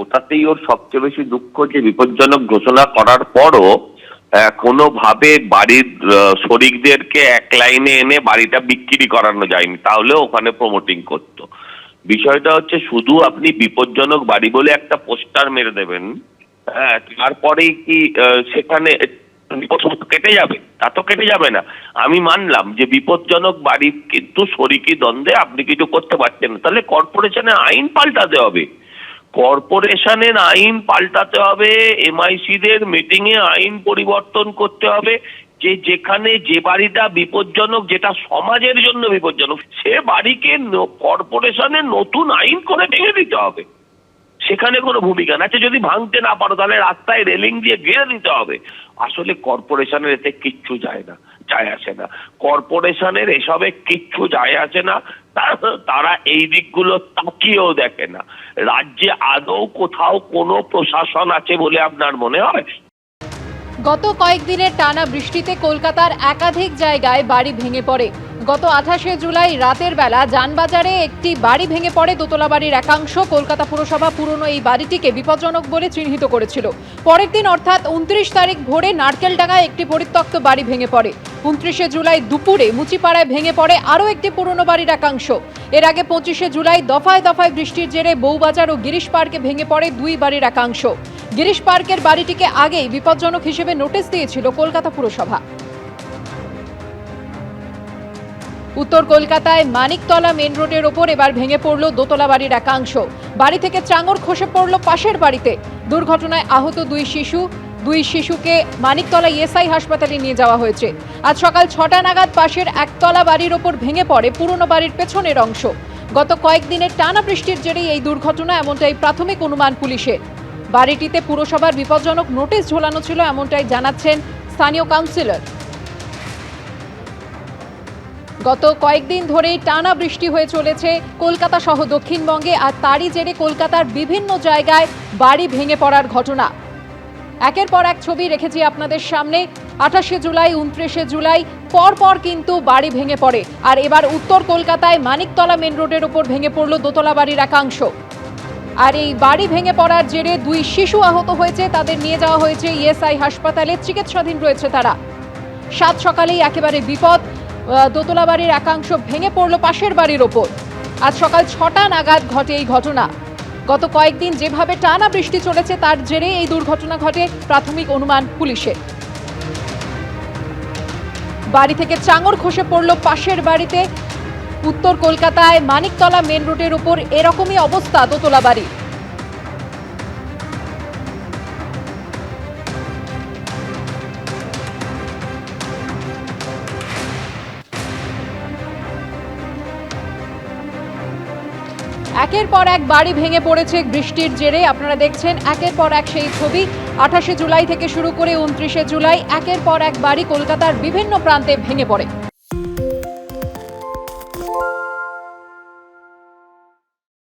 ওটাতেই ওর সবচেয়ে বেশি দুঃখ যে বিপজ্জনক ঘোষণা করার পরও কোনোভাবে বাড়ির শরিকদেরকে এক লাইনে এনে বাড়িটা বিক্রি করানো যায়নি, তাহলে ওখানে প্রমোটিং করতো। বিষয়টা হচ্ছে শুধু আপনি বিপজ্জনক বাড়ি বলে একটা পোস্টার মেরে দেবেন হ্যাঁ তারপরেই কি সেখানে কেটে যাবে, তা তো কেটে যাবে না। আমি মানলাম যে বিপজ্জনক বাড়ি কিন্তু শরিকি দ্বন্দ্বে, আপনি কিছু করতে পারছেন না, তাহলে কর্পোরেশনের আইন পাল্টাতে হবে। কর্পোরেশনের আইন পাল্টাতে হবে, এমআইসিদের মিটিং এ আইন পরিবর্তন করতে হবে, যে যেখানে যে বাড়িটা বিপজ্জনক, যেটা সমাজের জন্য বিপজ্জনক, সে বাড়িকে কর্পোরেশনের নতুন আইন করে ভেঙে দিতে হবে। সেখানে কোনো ভূমিকা না যদি ভাঙতে না পারো, তাহলে রাস্তায় রেলিং দিয়ে ঘিরে দিতে হবে। আসলে কর্পোরেশনের এতে কিচ্ছু যায় না। যায় আসে না। কর্পোরেশনের এসবে কিচ্ছু যায় আসে না। তারা- এই দিকগুলো তাকিয়েও দেখে না। রাজ্যে আদৌ কোথাও কোনো প্রশাসন আছে বলে আপনার মনে হয়? গত কয়েকদিনের টানা বৃষ্টিতে কলকাতার একাধিক জায়গায় বাড়ি ভেঙে পড়ে। গত আঠাশে জুলাই রাতের বেলা যানবাজারে একটি বাড়ি ভেঙে পড়ে দোতলা বাড়ির একাংশ। কলকাতা পুরসভা পুরনো এই বাড়িটিকে বিপজ্জনক বলে চিহ্নিত করেছিল। পরের দিন অর্থাৎ উনত্রিশ তারিখ ভোরে নারকেলডাঙ্গায় একটি পরিত্যক্ত বাড়ি ভেঙে পড়ে। উনত্রিশে জুলাই দুপুরে মুচিপাড়ায় ভেঙে পড়ে আরও একটি পুরনো বাড়ির একাংশ। এর আগে পঁচিশে জুলাই দফায় দফায় বৃষ্টির জেরে বউবাজার ও গিরিশ পার্কে ভেঙে পড়ে দুই বাড়ির একাংশ। গিরিশ পার্কের বাড়িটিকে আগেই বিপজ্জনক হিসেবে নোটিশ দিয়েছিল কলকাতা পুরসভা। উত্তর কলকাতায় মানিকতলা মেন রোডের ওপর এবার ভেঙে পড়ল দোতলা বাড়ির একাংশ। বাড়ি থেকে চাঙর খসে পড়ল পাশের বাড়িতে। দুর্ঘটনায় আহত দুই শিশু দুই শিশুকে মানিকতলা ইএসআই হাসপাতালে নিয়ে যাওয়া হয়েছে। আজ সকাল ছটা নাগাদ পাশের একতলা বাড়ির ওপর ভেঙে পড়ে পুরনো বাড়ির পেছনের অংশ। গত কয়েকদিনের টানা বৃষ্টির জেরেই এই দুর্ঘটনা এমনটাই প্রাথমিক অনুমান পুলিশের। বাড়িটিতে পুরসভার বিপজ্জনক নোটিশ ঝোলানো ছিল এমনটাই জানাচ্ছেন স্থানীয় কাউন্সিলর। গত কয়েকদিন ধরেই টানা বৃষ্টি হয়ে চলেছে কলকাতা সহ দক্ষিণবঙ্গে আর তারই জেরে কলকাতার বিভিন্ন জায়গায় বাড়ি ভেঙে পড়ার ঘটনা। একের পর এক ছবি রেখেছি আপনাদের সামনে। আঠাশে জুলাই উনত্রিশে জুলাই পর পর কিন্তু বাড়ি ভেঙে পড়ে। আর এবার উত্তর কলকাতায় মানিকতলা মেন রোডের ওপর ভেঙে পড়ল দোতলা বাড়ির একাংশ আর এই বাড়ি ভেঙে পড়ার জেরে দুই শিশু আহত হয়েছে, তাদের নিয়ে যাওয়া হয়েছে ইএসআই হাসপাতালে, চিকিৎসাধীন রয়েছে তারা। সাত সকালেই একেবারে বিপদ দোতলা বাড়ির একাংশ ভেঙে পড়ল পাশের বাড়ির ওপর। আজ সকাল ছটা নাগাদ ঘটে এই ঘটনা। গত কয়েকদিন যেভাবে টানা বৃষ্টি চলেছে, তার জেরে এই দুর্ঘটনা ঘটে প্রাথমিক অনুমান পুলিশের। বাড়ি থেকে চাঙর খসে পড়ল পাশের বাড়িতে। উত্তর কলকাতায় মানিকতলা মেন রোডের উপর এরকমই অবস্থা দোতলা বাড়ি একের পর এক বাড়ি ভেঙে পড়েছে বৃষ্টির জেরে। আপনারা দেখছেন একের পর এক সেই ছবি। আঠাশে জুলাই থেকে শুরু করে উনত্রিশে জুলাই একের পর এক বাড়ি কলকাতার বিভিন্ন প্রান্তে ভেঙে পড়ে।